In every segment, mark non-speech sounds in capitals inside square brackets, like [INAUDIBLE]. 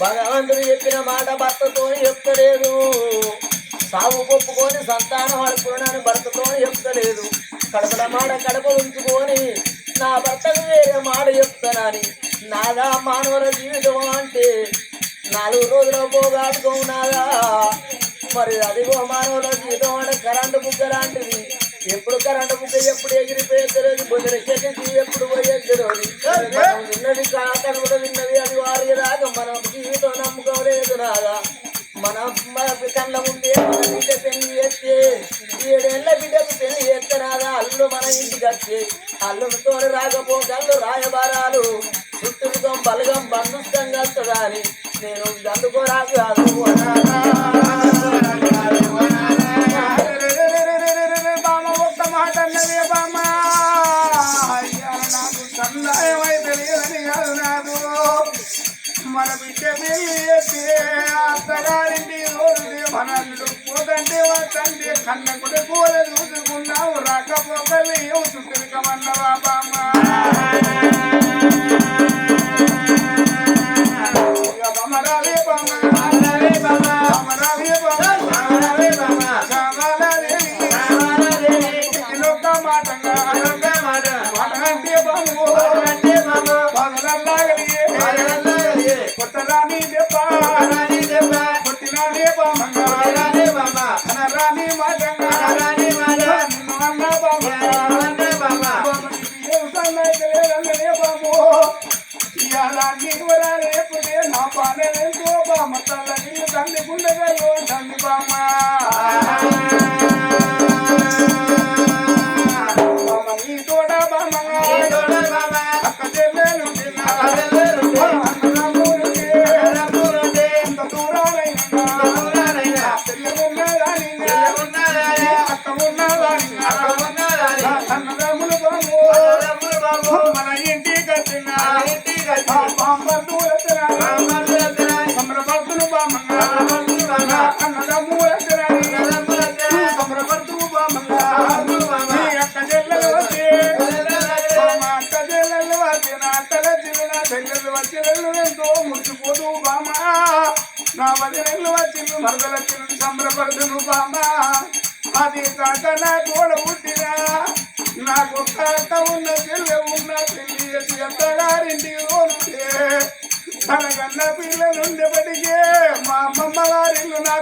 భగవంతుడు చెప్పిన మాట భర్తతో చెప్తలేదు. సాగు ఒప్పుకొని సంతానం అడుపుకున్నాను భర్తతో చెప్తలేదు. కడపల మాట కడప ఉంచుకొని నా భర్తకు వేరే మాట చెప్తానని నాదా మానవుల జీవితం అంటే నాలుగు రోజుల పోగాడుకో నాదా మరి అదిగో మానవుల జీవితం అంటే కరెంటు బుగ్గ లాంటిది. ఎప్పుడు కరెంటు బుగ్గ ఎప్పుడు ఎగిరిపోయేది బుగ్గరెక్కేది ఎప్పుడు పోయేది మనం విన్నది కాకడ కూడా విన్నది అది వారి రాగా మనం జీవితం నమ్ముకోలేదు రాగా మన మన కళ్ళ ఉంటే మన బిడ్డ పెళ్ళి చేస్తే ఏడేళ్ళ బిడ్డకు పెళ్ళి చేస్తే రాదా? అల్లు మన ఇంటికి వచ్చి అల్లుతో రాకపోగల్లు రాయబారాలు. చుట్టూతో బలగం బంధుత్వం కలుస్తుందా అని నేను అందుకోరాదు బామ్మ కన్న కూడా చూసుకున్నావు రాకపోకలి చూసుకున్నావా బామ్మ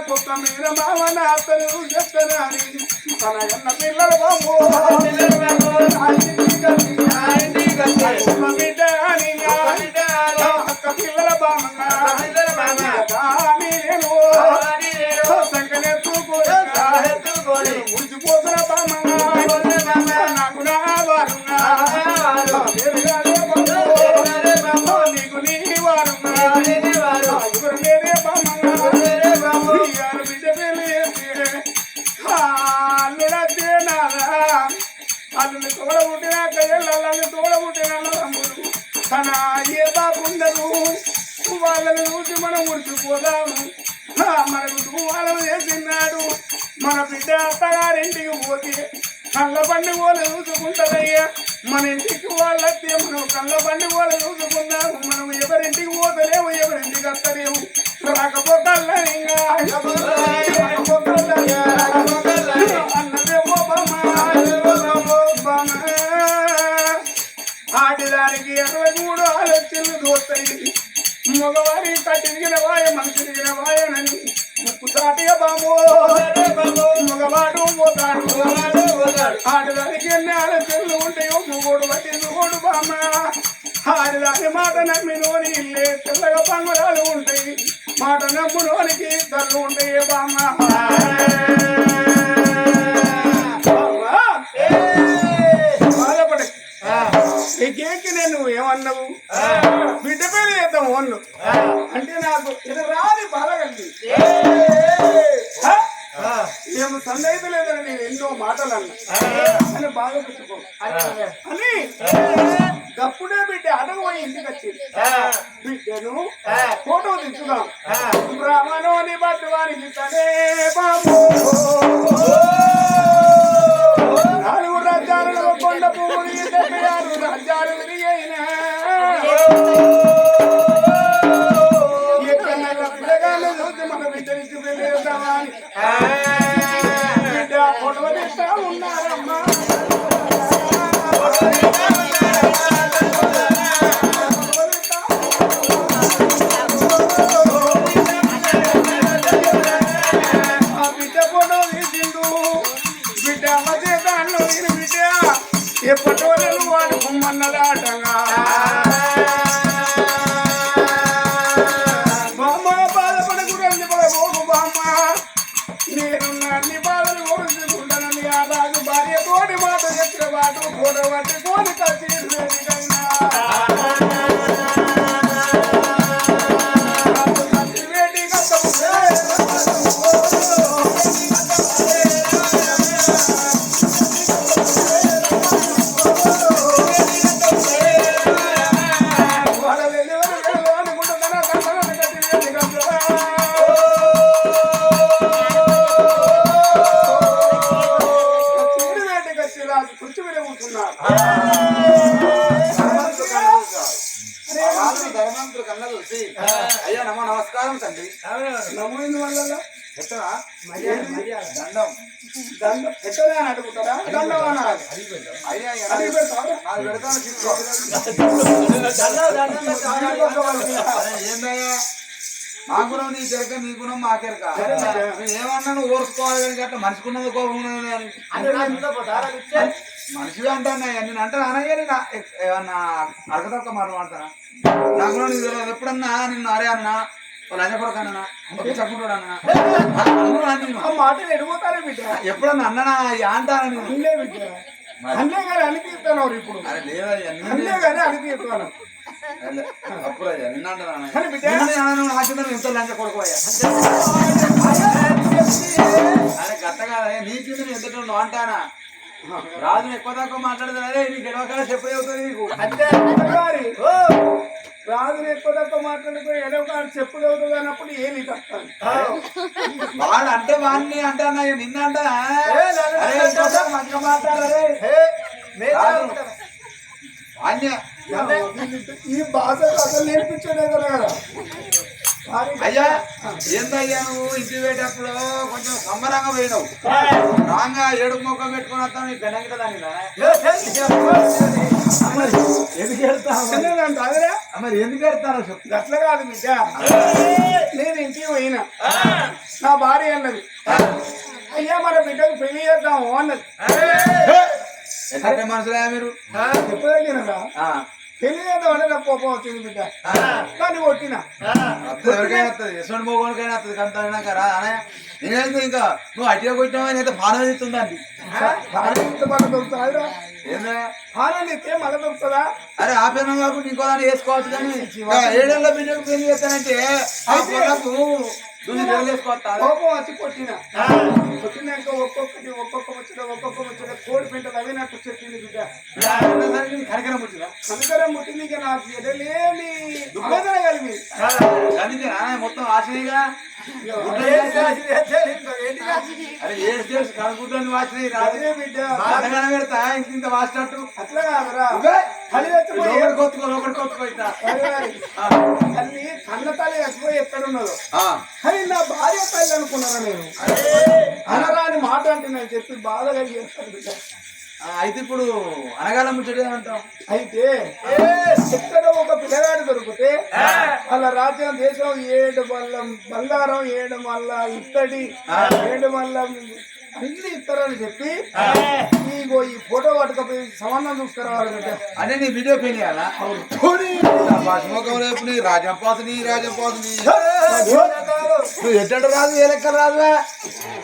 ఒక్క మీద మామ నా అత్తను చెప్తానని తనకన్న పిల్లలు బాబు. బిడ్డ వాళ్ళని చూసి మనం ముడిచిపోదాము మనకు దువ్వాలను చేసినాడు మన బిడ్డ అత్తగారింటికి పోతే కళ్ళ బండి పోలు చూసుకుంటారయ్యా మన ఇంటికి వాళ్ళతే మనం కళ్ళ బండి పోలు చూసుకుందాము. మనం ఎవరింటికి పోతలేము ఎవరింటికి వస్తలేము. రాకపోకల్లా ఇంకా. రాకపోకల్లా అన్నదేమో బామ్మ ఇరవై మూడు ఆలోచనలు దోస్తాయి మగవారి కట్టిరిగిన వాయ మనసిరిగిన వాయనని ముక్కు సాటిగా బాబు. మగవాడు పోతాడు. ఆడిదానికి ఎన్ని ఆలోచనలు ఉంటాయో మూడు బట్టి మూడు బామ్మ. ఆడిదాని మాట నమ్మినోని ఇల్లే తెల్లగా బంగురాలు ఉంటాయి. మాట నమ్మునోనికి తల్లు ఉంటాయి బామ్మ. నేను ఏమన్నావు? చేద్దాం ఓన్లు అంటే నాకు ఇది రాని బాధ కలిగింది ఏమో సందేహం లేదని నేను ఎన్నో మాటలు అన్నా. అని బాగా పెట్టుకో. అని గప్పుడే బిడ్డ అడగ పోయి ఇంటికి వచ్చింది. బిడ్డను ఫోటో తీసుకున్నాం బ్రాహ్మణోని బట్టు వారికి తనే బాబు. నాలుగు రాజ్యాలలో కొండ ఆరు రాజ్యాలు విరిగైనా Ah! ఎత్తిన వాడు గోడ వంటి కోరిక తీరు దండం. దండం. ఎక్కడే అని అడుగుతారా దండం అది పెడతారా? పెడతాను ఏందయ్యా మా గుణం నీ చెరక నీ గుణం మాకెరక నువ్వు ఏమన్నా నువ్వు ఓర్చుకోవాలి కానీ అట్లా మనిషికున్నది కోపం ఉన్నది అని మనిషిగా అంటాను నేను. అంటే అనగా నేను. ఏమన్నా అరగదొక్క మాట మాడతానా నా గుణం నీకు తెలియదు. ఎప్పుడన్నా నిన్ను అరే అన్నా అన్న అన్నా అన్నా మాటలు బిడ్డ. ఎప్పుడన్నా అన్ననా? అంటానా నేను అల్లే బిడ్డ. అల్లే కానీ అనిపిస్తాను ఇప్పుడు. నిన్నే కానీ కాదయ్యా నీ కింద ఎంత అంటానా? రాజు ఎక్కువ తక్కువ మాట్లాడదు అదే నీకు చెప్పే అవుతుంది నీకు. అంటే రాజుని ఎక్కువ తక్కువ మాట్లాడుకో ఏదో కానీ చెప్పు చదువుతుంది అన్నప్పుడు ఏమి తప్పాలి వాడు అంటే వాడిని అంటానా నిన్న అంటా మంచిగా మాట్లాడరే. ఈ భాష అసలు నేర్పించలే కదా అయ్యా ఏందయ్యా నువ్వు ఇంటి పోయేటప్పుడు కొంచెం సంబరంగా పోయినావు రాంగా ఏడు ముఖం పెట్టుకుని వస్తాను నీ పెనంగిట దాని మరి ఎందుకు చెప్పు. గట్ల కాదు బిడ్డ. నేను ఇంటికి పోయినా. నా భార్య అన్నది. అయ్యా మన బిడ్డకు పెళ్ళి చేద్దాము అన్నది. మనుషులే మీరు? చెప్పదగినరా చేద్దాం అంటే నాకు కోపం వచ్చింది బిడ్డ. దాన్ని కొట్టిన. ఎవరికైనా వస్తుంది యశ్వంత్ మోగోనికైనా వస్తుంది అనే నేనైతే ఇంకా నువ్వు అట్టిగా కొట్టినావు అని అయితే బాగా ఇస్తుందండి ఇంత మళ్ళీ దొరుకుతుందా? ఏందా? భార్యని ఇస్తే మళ్ళీ దొరుకుతుందా? అరే ఆ పిల్లలు కాకుండా ఇంకో దాన్ని వేసుకోవచ్చు కానీ ఏడేళ్ళ బిడ్డకు పెళ్ళి చేస్తానంటే ఆ పిల్లకు దున్ని తెలియసుకోవచ్చా కోపం వచ్చి కొట్టిన. కొట్టినాక ఒక్కొక్కటి ఒక్కొక్క ముచ్చట ఒక్కొక్క ముచ్చట కోడి పెంట తవ్వినట్టు చెప్పింది బిడ్డ. కనకరం కనుకరం ముట్టింది ఇక నాకు ఎడలేని కలిగింది అందుకే మొత్తం బిడ్డ. పెడతా? ఇంత వాచినట్టు అట్లా కాదురా. కలి తెచ్చిపోయి లోపలికి కొత్తుకో లోపలికి కొత్తుకో ఇట్లా. తల్లి కన్న తల్లి చచ్చిపోయి ఎక్కడున్నదో. ఆ. కానీ నా భార్య తల్లి అనుకున్నారా నేను? అనరాని మాట అంటే నేను చెప్పి బాధ కలిగేస్తాను బిడ్డ. ఆ, అయితే ఇప్పుడు అనగాల ముచ్చటే అంటాం అయితే ఎక్కడ ఒక పిల్లగాడు దొరికితే వాళ్ళ రాజ్యం దేశం ఏడు వల్ల బంగారం ఏడు వల్ల ఇత్తడి ఏడు వల్ల అన్ని ఇస్తారని చెప్పి ఇగో ఈ ఫోటో పట్టుకపోయి సంబంధం చూసుకురావాలి బిడ్డ అంటే? నీ వీడియో పెళ్ళి చేయాలా? రాజంపాసుని రాజంపాసుని నువ్వు ఎట్టంటే రాదు ఏ లెక్క రాదువే?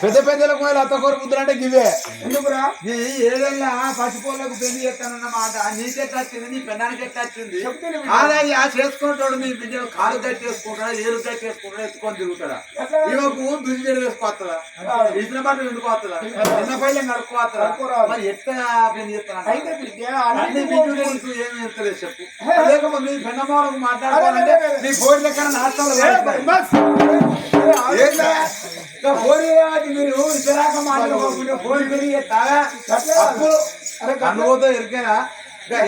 పెద్ద పెద్దలకు పోయి అత్త కోరు ముద్దులు అంటే గివే ఎందుకురా నీ ఏడేళ్ళ పసిపోళ్ళకు పెళ్ళి చేస్తానన్నమాట నీకెట్లా వచ్చింది నీ పెన్నానికి ఎట్లా వచ్చింది బిడ్డ. అలాగే ఆ చేసుకుంటాడు నీ బిడ్డ కాలు కట్టి వేసుకుంటాడా ఏరు కట్టి వేసుకుంటాడా ఎత్తుకొని తిరుగుతాడా ఈమెకు దురి చెడు వేసుకోవస్తుందా ఇచ్చిన బట్టలు వండుకోవస్తుందా చిన్న పైలే నడుకోరాదు. మరి ఎట్లా పెళ్ళి అయితే చేస్తాను బిడ్డ అన్ని నీకు ఏమి ఎత్తలేదు చెప్పు. లేకపోతే నీ పెన్నమ్మలకు మాట్లాడుకోవాలంటే నీ కోడి లెక్కన నాటకాలు ఏందా? ఇంకా కోడి కాబట్టి మీరు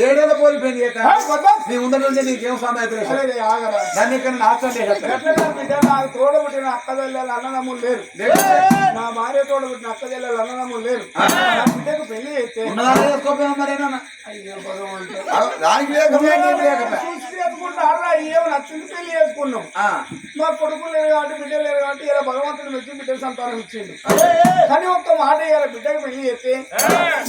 ఏడేళ్ళ పోలి పెళ్ళి చేస్తా. నీ ఉంటే నీకేం ఆగరా. దాన్ని ఇక్కడ నాశనం బిడ్డ తోడబుట్టిన అక్క చెల్లెలు అన్నదమ్ములు లేరు. నా భార్య తోడబుట్టిన అక్క చెల్లెలు అన్నదమ్ములు లేరు. బిడ్డకు పెళ్ళి చేస్తే ఏమో నచ్చింది పెళ్ళి చేసుకున్నాం. మా కొడుకులు లేరు కాబట్టి బిడ్డలు లేరు కాబట్టి ఇలా భగవంతుడు మెచ్చి బిడ్డలు సంతానం ఇచ్చిండు. కానీ ఒక్క మాట ఇవాళ బిడ్డకు పెళ్ళి చేస్తే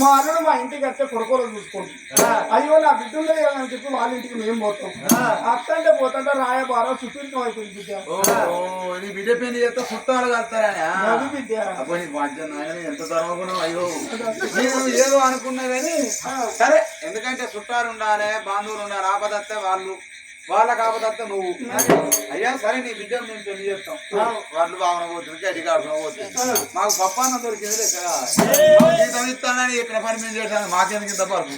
మా అల్లుడు మా ఇంటికి వస్తే కొడుకోలు చూసుకుంటాం అయ్యో నా బిడ్డ అని చెప్పి వాళ్ళ ఇంటికి మేము పోతాం. అత్తంటే పోతుంటే రాయబార సుపీరితం అయిపోయింది నీ బిడ్డ పెళ్ళి చేస్తే మధ్య నాయన ఎంత ధర్మగుణం అయ్యో. నేను ఏదో అనుకున్నా కానీ సరే ఎందుకంటే చుట్టాలు ఉండాలి బంధువులు ఉండాలి ఆపదత్తే వాళ్ళు వాళ్ళకి ఆపదత్తే నువ్వు. అయ్యా సరే నీ బిడ్డను మేము పెళ్ళి చేస్తాం. వాళ్ళు భావన పోతుంది గడ్డి కాడుకుని పోతుంది. మాకు పప్పాన్న దొరికింది మాకు జీతం ఇస్తానని చెప్పిన పని మేము చేశాను. మాకెందుకు ఇంత పరుపు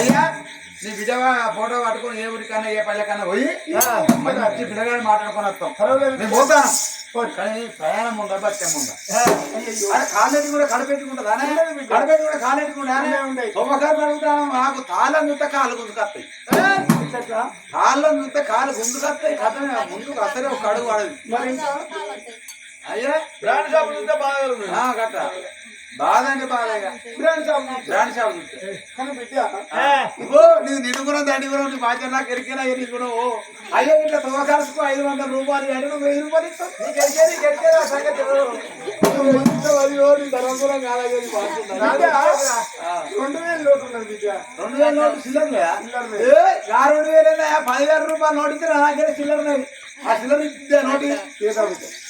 అయ్యా నీ బిడ్డ ఫోటో పట్టుకొని ఏ ఊరికన్నా ఏ పల్లెకన్నా పోయి మంచి పిల్లగాని మాట్లాడుకొని వస్తాం. నేను పోతాను కానీ ప్రయాణం ఉందా బత్యం ఉందా? కాలేజీ కూడా కడపెట్టుకుంటుందా కడపెట్టి కూడా కాలేజీ కూడా ఉండయి. శుభకార్లు అడుగుతాను నాకు తాళం చూస్తే కాళ్ళు గుంజుకొస్తాయి. ఇట్లా కాళ్ళం చూస్తే కాళ్ళు గుంజుకొస్తాయి కథ ముందుకు అసలే ఒక అడుగు పడదు మరి ఇంకా? అయ్యా? బ్రాండ్ షాప్ చూస్తే బాగా ఉంది. బాధ. అంటే బాధ ఇక. Brand shop. బ్రాండ్ కానీ బిడ్డ బాధ్యత నాకు ఎరికినా? ఎరిగిన అయ్యో ఇట్లా తువకాలకు ఐదు వందల రూపాయలు అంటే నువ్వు వెయ్యి రూపాయలు ఇస్తావు. నీకు నీకు సంగతి. రెండు వేలు లోటు ఉన్నది రెండు వేల నోటు ఆ రెండు వేలు పదివేల రూపాయలు నోటు ఇస్తే నా దగ్గర ఆ చిల్లర ఇద్దే నోటు.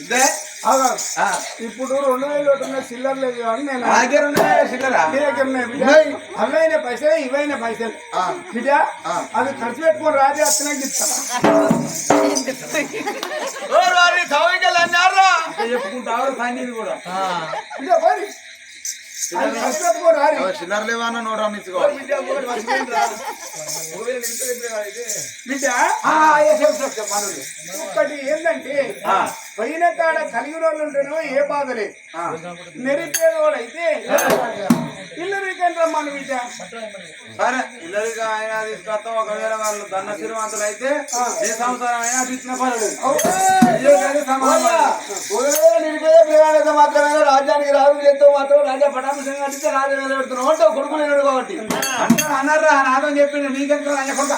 ఇద్దే ఇప్పుడు రెండు వేలు లోటు ఉన్నది చిల్లర లేదు కానీ నేను ఉన్నాయి ఉన్నాయి. ఉన్నాయి. అవైన పైసలే ఇవైన పైసలు ఆ, బిడ్డ. అది ఖర్చు పెట్టుకొని రాజే ఇంకా చెప్పుకుంటావు సంగీతి కూడా చిల్లర లేవన్నా నోటు రమ్మించుకోవాలి బిడ్డ. ఒకటి ఏంటంటే పైన కాడ కలిగిన వాళ్ళు ఉంటేనో ఏ బాధ లేదు. ఆ, నిరుపేదవాడు అయితే ఇల్లు రీకెన్ రమ్మను బిడ్డ. సరే ఇల్లరిగా అయినా తీసుకొస్తాం. ఒకవేళ వాళ్ళు దన్న శ్రీమంతులు అయితే ఏ సంవత్సరం అయినా కానీ సమాధానం. మాత్రమే రాజ్యానికి రాజు చేస్తూ మాత్రం రాజా పటాభిషేకం కట్టిస్తే రాజు నిలబెడుతున్నావు అంటే కొడుకు లేడు కాబట్టి. అన్నారు నాతో చెప్పిండు. నీకెంత ఆయన కొడుక?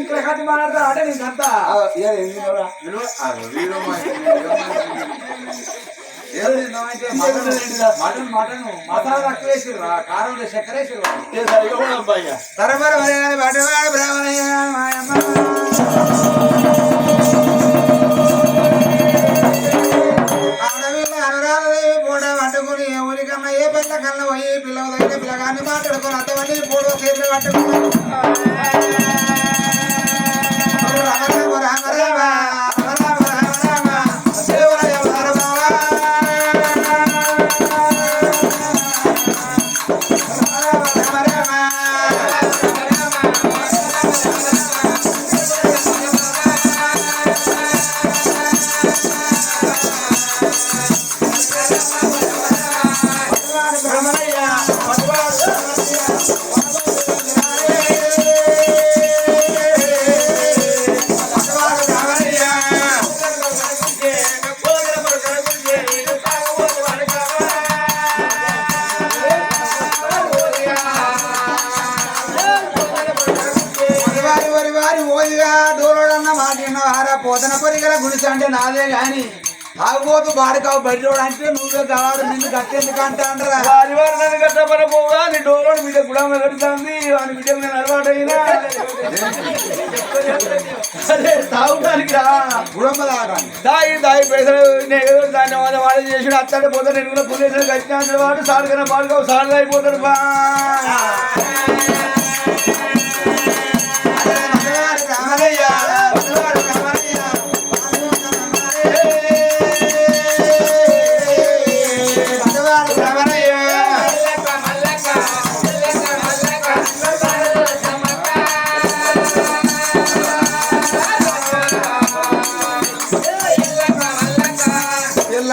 ఇక్కడ కట్టి మాట్లాడతారు అంటే నీకంతా విలువ మటన్ మటన్ మసాలా తక్కువ కారం చక్కెర సరే మరి బ్రాహ్మణ దగ్గర పిల్లగాన్ని మాట్లాడుకుని అత్తవల్లి పూట చేతులు పట్టుకుని. రామ రామ రామ వారి ఓదిగా డోలోడన్న మాటిన్నవారా పోతన పొరిగల గుడిసె అంటే నాదే గాని. తాగుబోతు బాడికావు బడిలోడు అంటే నువ్వే కావాడు నిన్ను కట్టేందుకు అంటాండ్రా వారి వారి నన్ను కట్టమని పోగా నీ డోలోడు బిడ్డ గుడామ కడుతుంది వాని బిడ్డకు నేను అలవాటైనా. అరే తాగడానికి రా. గుడమ్మ తాగడానికి. దాయి దాయి పైసలు నేను దాన్ని వాడు వాడు చేసి అత్తాడు పోతే నేను కూడా పులేసిన కట్టిన వాడు సాడుకన్నా పాడుకో సాడు అయిపోతాడు బా. మగవారి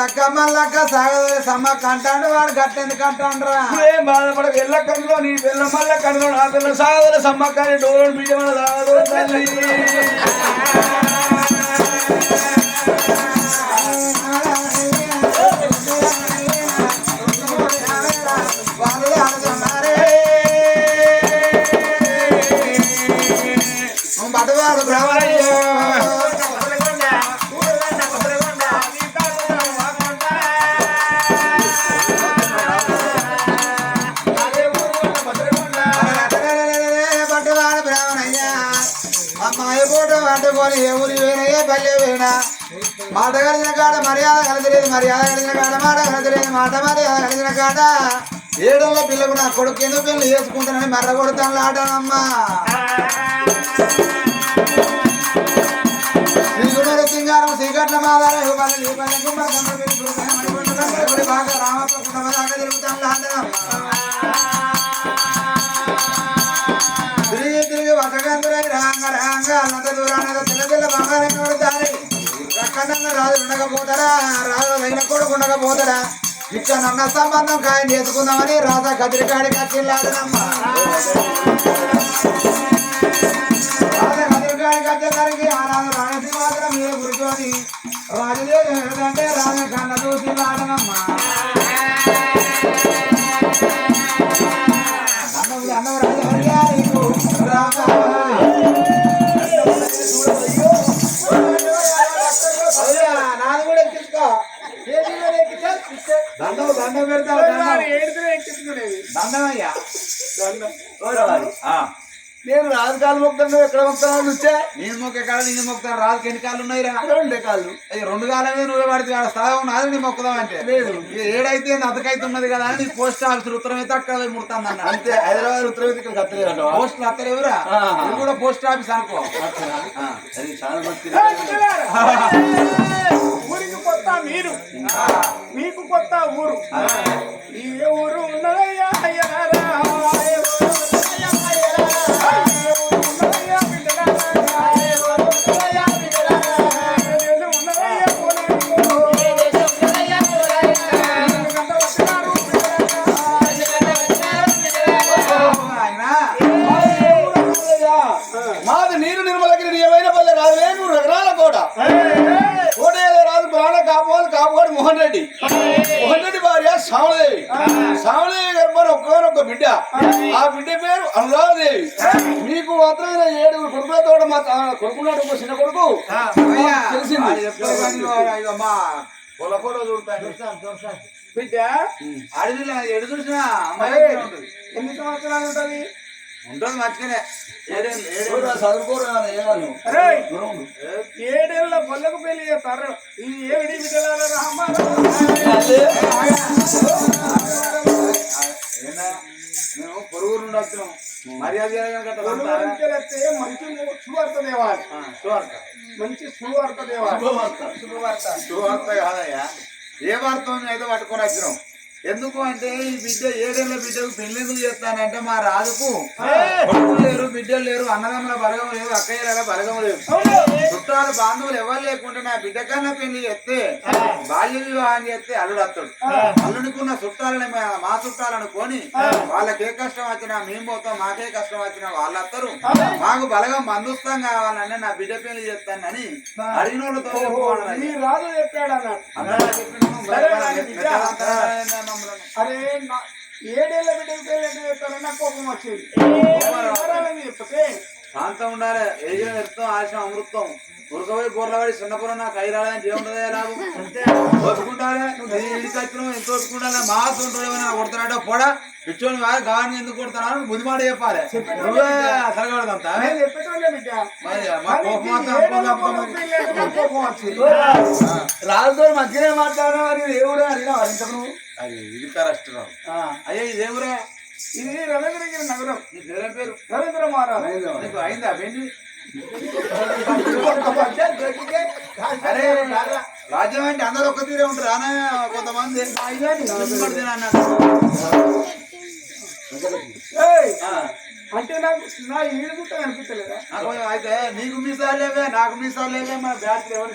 ఎల్లక్క మల్లక్క సాగదు సమ్మక్క అంటాడు వాడు గట్టెందుకు అంటాండ్రా? ఏం బాధపడక ఎల్ల కన్నులో నీ పిల్ల మల్ల కన్నులో నా పిల్ల సాగదల సమ్మక్కని డోలు బియ్యమని సాగదు తల్లి. పట్టుకొని ఏ ఊరి వేనా పల్లె వేనా మాట కలిసిన కాడ మర్యాద కలగలేదు మర్యాద కలిసిన కాడ మాట కలగలేదు మాట మర్యాద కలిసిన కాడ ఏడల్ల పిల్లకు నా కొడుకు ఎందుకు పెళ్ళి చేసుకుంటానని మర్ర కొడతాను ఆటనమ్మా సింగారం శ్రీకట్ల మాదారం యువపల్లి యువపల్లి గుమ్మడి కమ్మడి బాగా రామప్ప కుటుంబ రాంగ రాంగ అన్నంత దూరాన తెల్ల తెల్ల బంగారం కొడతాయి రక్కనన్న రాజు ఉండకపోతారా రాజు అయిన కొడుకు ఉండకపోతారా ఇక్కడ నన్న సంబంధం ఖాయం చేసుకుందామని రాజా కదిరికాడి వచ్చిల్లాడనమ్మా రాజా కదిరికాడికి వచ్చేసరికి ఆ రాజు రాణసి మీద కూర్చొని రాజుదేవి ఏంటంటే రాజు కన్న చూసి వాడనమ్మా అన్నది అన్నవరాజు హరియాకు రామ దండం దండం పెడతావు దండం? ఏడుతున్నా ఎక్కించుకునేది దండమయ్యా? నేను రాజకాలు మొక్కను ఎక్కడ మొక్కను నుంచే నేను మొక్క కాడ నేను మొక్కుతాను రాజుకి ఎన్ని కాళ్ళు ఉన్నాయిరా? రెండే కాళ్ళు. అయ్యి రెండు కాలమే నువ్వే పడితే ఆడ స్థలం ఉన్నది నీ మొక్కుదాం అంటే. లేదు. ఏడైతే అతకైతే ఉన్నది కదా అని పోస్ట్ ఆఫీస్ ఉత్తరం అయితే అక్కడ పోయి ముడతాను అన్న అంతే హైదరాబాద్ ఉత్తరవేది ఇక్కడ కత్తలేదు పోస్టులు అత్తలేవురా. ఇది కూడా పోస్ట్ ఆఫీస్ అనుకో. అది చాలా [LAUGHS] కొత్త మీరు మీకు కొత్త ఊరు ఈ ఊరు ఉన్నదయ్యా అయ్యలారా. ఏ ఊరు ఉన్నదయ్యా అయ్యలారా. ఏ ఊరు ఉన్నదయ్యా బిడ్డలారా. మోహన్ రెడ్డి. మోహన్ రెడ్డి భార్య శ్యామలదేవి. శ్యామలదేవి గర్భం ఒక్కనొక్క బిడ్డ. ఆ. బిడ్డ పేరు అనురాధదేవి. మీకు మాత్రమే ఏడుగురు కొడుకులతో మా కొడుకున్నాడు ఒక చిన్న కొడుకు. తెలిసింది. బిడ్డ అడవిలో ఎడు చూసినా ఎన్ని సంవత్సరాలు ఉంటది? ఉంటుంది మంచిగానే. ఏడేళ్ళు పల్లెకు పెళ్ళి చేస్తారు. ఈ ఏమిటి బిడ్డలారా ఏందా? మేము పొరుగు నుండి వచ్చినాం మర్యాద మంచి సువార్త దేవాలి. సువార్త. మంచి సువార్త దేవాలి. శుభవార్త సువార్త. కాదయ్యా. ఏ వార్త అయితే పట్టుకొని వచ్చినాం ఎందుకు అంటే ఈ బిడ్డ ఏడేళ్ళ బిడ్డకు పెళ్ళి ఎందుకు చేస్తానంటే మా రాజుకు లేరు బిడ్డలు లేరు అన్నదమ్ముల బలగం లేదు అక్కయ్యల బలగం లేదు చుట్టాలు బాంధవులు ఎవరు లేకుండా నా బిడ్డ కన్నా పెళ్ళి చేస్తే బాల్య వివాహం చేస్తే అల్లుడు అత్తడు అల్లుడికున్న చుట్టాలని మా- మా చుట్టాలను కొని వాళ్ళకి ఏ కష్టం వచ్చినా మేము పోతాం మాకే కష్టం వచ్చినా వాళ్ళు అత్తరు మాకు బలగం బంధుత్వం కావాలని నా బిడ్డ పెళ్ళి చేస్తానని అడిగిన వాళ్ళతో ఈ రాజు చెప్పాడు. అరే ఏడేళ్ళ బిడ్డకు చేస్తారని నాకు కోపం వచ్చింది. చెప్తే శాంతం ఉండాలి. ఏజం ఎత్తాం ఆశ అమృతం. ఉరకబోయి బోర్లవాడి చిన్నపురం నాకు ఐదు రాలని దేవుండదే లాభం ఓపుకుంటారే నువ్వు ఇంటికి వచ్చినావు ఎంత ఓపుకుంటారా మాస్ ఉంటుంది కొడుతున్నాడో పోడా? పిచ్చోని వారు గాని ఎందుకు కొడుతున్నావు ముందు మాట చెప్పాలి. నువ్వే నాకు వచ్చింది? రాజుతో మంచిగానే మాట్లాడడం అని దేవుడు అడిగినా ఇంతకు నువ్వు? అది ఇది కరెక్ట్ రావు. అయ్యా ఇదేవురే ఇది రవీంద్రగిరి నగరం. పేరే పేరు? రవీంద్ర మహారాజ్ నీకు అయిందా పెళ్ళి రాజ్యం అంటే అందరూ ఒక్క తీరే ఉంటారు. అనే కొంతమంది. అంటే నాకు నా ఈడు గుట్ట కనిపించలేదా అయితే నీకు మీసాలు లేవే నాకు మీసాలు లేవే మన బ్యాచ్ ఎవరి?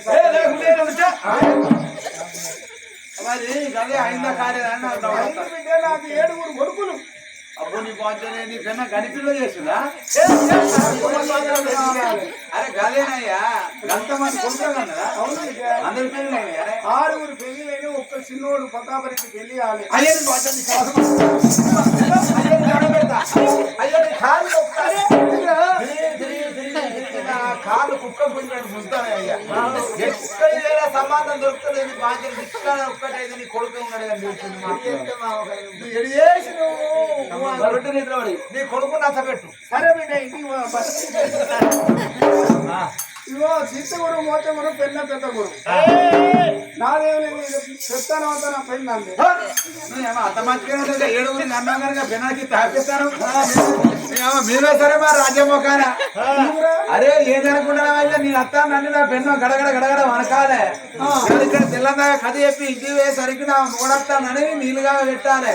మరి అదే అయిందా నాకు ఏడుగురు కొడుకులు. అబ్బో నీ బాధ్యత నీ కన్నా చేసిందా అరే గదేనయ్యా గంతమంది కొడుకు అందరి ఆరుగురు ఒక్క చిన్నోడు ప్రతాపరెడ్డి పెళ్ళి కాలే అయ్యో బాధ్యత తిరిగి, కుక్క గుంజినట్టు గుంజుతానే అయ్యా. సంబంధం దొరుకుతుంది బాధ్యత ఇక్కడ ఒక్కటైతే నీ కొడుకు ఉన్నాడు అని రొట్టె నిద్రపడి నీ కొడుకు నచ్చబెట్టు సరే బిడ్డ ఇంటికి. ఇగో సీత గురు మోత గురు పెన్న పెద్ద గురు. నాదేం లేదు ఇది చెప్తాను అంతా నా పైన అంది అంత మంచిగా అన్నం కనుక పెనాకి తాపిస్తాను. మీరే సరే మా రాజ్యమోకాన అరే ఏం అనుకుంటున్నావు అయ్యా నేను అత్త నన్ను నా పెన్ను గడగడ గడగడ వనకాలే. ఇక్కడ తెల్లందాక కథ చెప్పి ఇంటికి వేసరికి నా మూడత్తానని నీళ్ళుగా పెట్టాలి.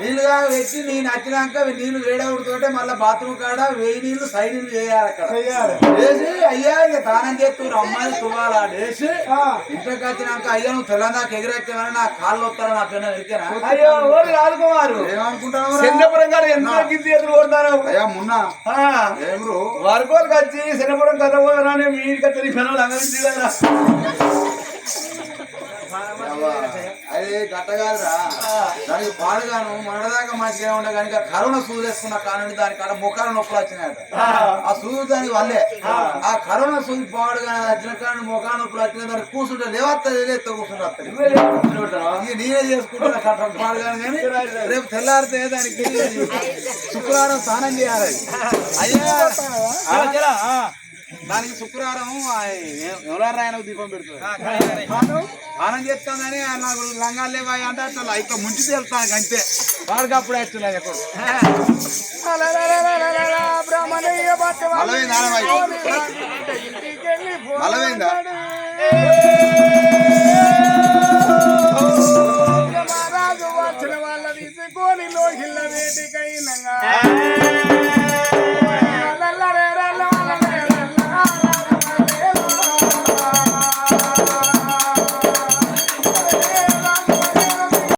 నీళ్ళుగా పెట్టి నేను వచ్చినాక నీళ్ళు వేడవుడుతోటే మళ్ళీ బాత్రూమ్ కాడ వేయి నీళ్ళు సైడ్ నీళ్ళు చేయాలి అక్కడ. వేసి అయ్యా ఇక దానం చేస్తున్నారు అమ్మాయిని తువ్వాలా వేసి ఇంటికి వచ్చినాక అయ్యా నువ్వు తెల్లందాక ఎగిరెక్కేమని నా కాళ్ళు వస్తాను నా పెన్ను ఎరికేనా? అయ్యో ఓడి రాజకుమారు. ఏమనుకుంటావు చిన్నపురం గారు ఎంత గిద్ది ఎదురు కొడతారు? అయ్యా మున్నా ఏమరు? వర్గోలకు వచ్చి చిన్నపురం కథ పోదానని అది గట్టగాదురా. దానికి పాడుగాను మొన్నదాకా మంచిగా ఉండే కానీ కరోనా సూది వేసుకున్న కానుండి దాని కాడ ముఖాల నొప్పులు వచ్చినాయట. ఆ. సూది దానికి వల్లే. ఆ. కరోనా సూది పాడుగా వచ్చిన కాడ ముఖాల నొప్పులు వచ్చిన దాన్ని కూర్చుంటే లేవత్తది లేత కూర్చుంటే ఇక నేనే చేసుకుంటున్నా కట్టం పాడుగాను కానీ రేపు తెల్లారితే దానికి [LAUGHS] శుక్రవారం స్నానం చేయాలి. అయ్యా. దానికి శుక్రవారం ఎవరారాయణకు దీపం పెడుతుంది ఆనంద చేస్తానని నాకు లంగాలు లేవా అంటే అట్లా ఇక ముంచి తెలుస్తాను అంతే. వాడికి అప్పుడు యాక్చువల్ ఎక్కడ వచ్చిన వాళ్ళ తీసుకొని లోహిల్ల వేటికైనా